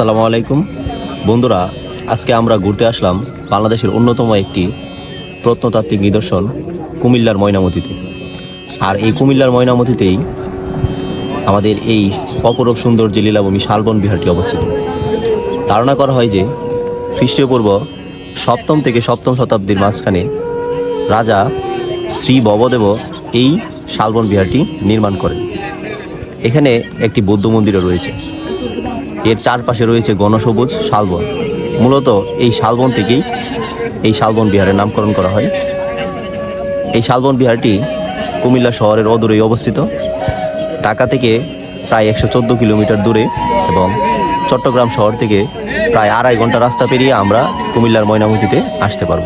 আসসালামু আলাইকুম। বন্ধুরা, আজকে আমরা ঘুরতে আসলাম বাংলাদেশের অন্যতম একটি প্রত্নতাত্ত্বিক নিদর্শন, কুমিল্লার ময়নামতিতে। আর এই কুমিল্লার ময়নামতিতেই আমাদের এই অপরূপ সুন্দর যে লীলাভূমি শালবন বিহারটি অবস্থিত। ধারণা করা হয় যে খ্রিস্টীয় পূর্ব সপ্তম থেকে সপ্তম শতাব্দীর মাঝখানে রাজা শ্রী ভবদেব এই শালবন বিহারটি নির্মাণ করেন। এখানে একটি বৌদ্ধ মন্দিরও রয়েছে। এর চারপাশে রয়েছে গণসবুজ, শালবন। মূলত এই শালবন থেকেই এই শালবন বিহারের নামকরণ করা হয়। এই শালবন বিহারটি কুমিল্লা শহরের অদূরেই অবস্থিত। ঢাকা থেকে প্রায় একশো চোদ্দ কিলোমিটার দূরে এবং চট্টগ্রাম শহর থেকে প্রায় আড়াই ঘণ্টা রাস্তা পেরিয়ে আমরা কুমিল্লার ময়নামতিতে আসতে পারব।